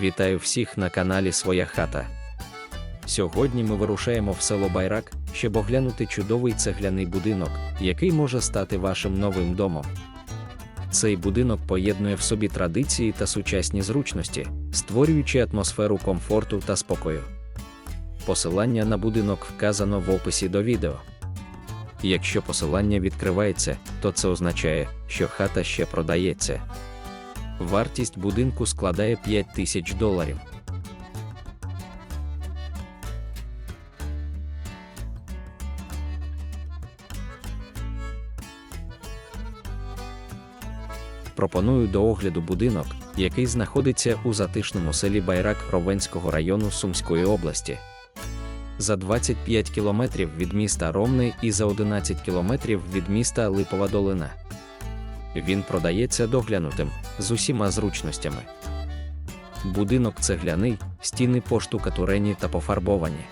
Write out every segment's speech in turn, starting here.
Вітаю всіх на каналі Своя хата. Сьогодні ми вирушаємо в село Байрак, щоб оглянути чудовий цегляний будинок, який може стати вашим новим домом. Цей будинок поєднує в собі традиції та сучасні зручності, створюючи атмосферу комфорту та спокою. Посилання на будинок вказано в описі до відео. Якщо посилання відкривається, то це означає, що хата ще продається. Вартість будинку складає 5 тисяч доларів. Пропоную до огляду будинок, який знаходиться у затишному селі Байрак Ровенського району Сумської області. За 25 кілометрів від міста Ромни і за 11 кілометрів від міста Липова Долина. Він продається доглянутим з усіма зручностями. Будинок цегляний, стіни поштукатурені та пофарбовані.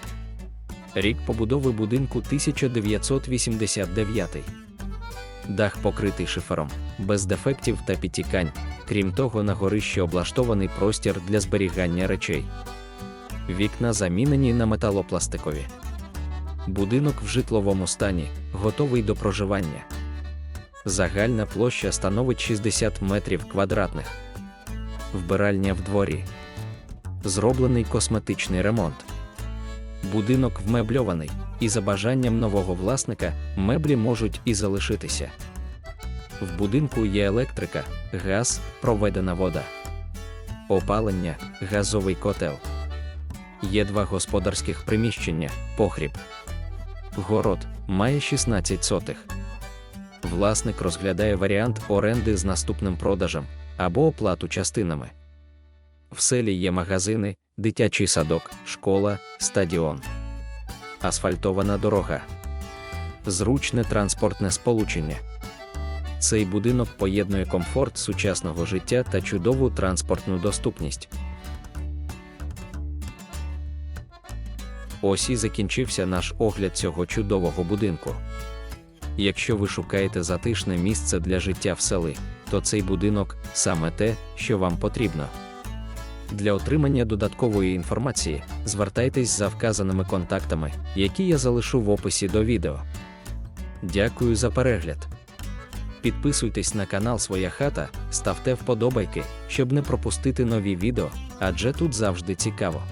Рік побудови будинку 1989. Дах покритий шифером, без дефектів та підтікань. Крім того, на горищі облаштований простір для зберігання речей. Вікна замінені на металопластикові. Будинок в житловому стані, готовий до проживання. Загальна площа становить 60 метрів квадратних. Вбиральня в дворі. Зроблений косметичний ремонт. Будинок вмебльований, і за бажанням нового власника меблі можуть і залишитися. В будинку є електрика, газ, проведена вода, опалення, газовий котел. Є два господарських приміщення, погріб. Город має 16 сотих. Власник розглядає варіант оренди з наступним продажем або оплату частинами. В селі є магазини, дитячий садок, школа, стадіон, асфальтована дорога, зручне транспортне сполучення. Цей будинок поєднує комфорт сучасного життя та чудову транспортну доступність. Ось і закінчився наш огляд цього чудового будинку. Якщо ви шукаєте затишне місце для життя в селі, то цей будинок саме те, що вам потрібно. Для отримання додаткової інформації звертайтесь за вказаними контактами, які я залишу в описі до відео. Дякую за перегляд. Підписуйтесь на канал Своя хата, ставте вподобайки, щоб не пропустити нові відео, адже тут завжди цікаво.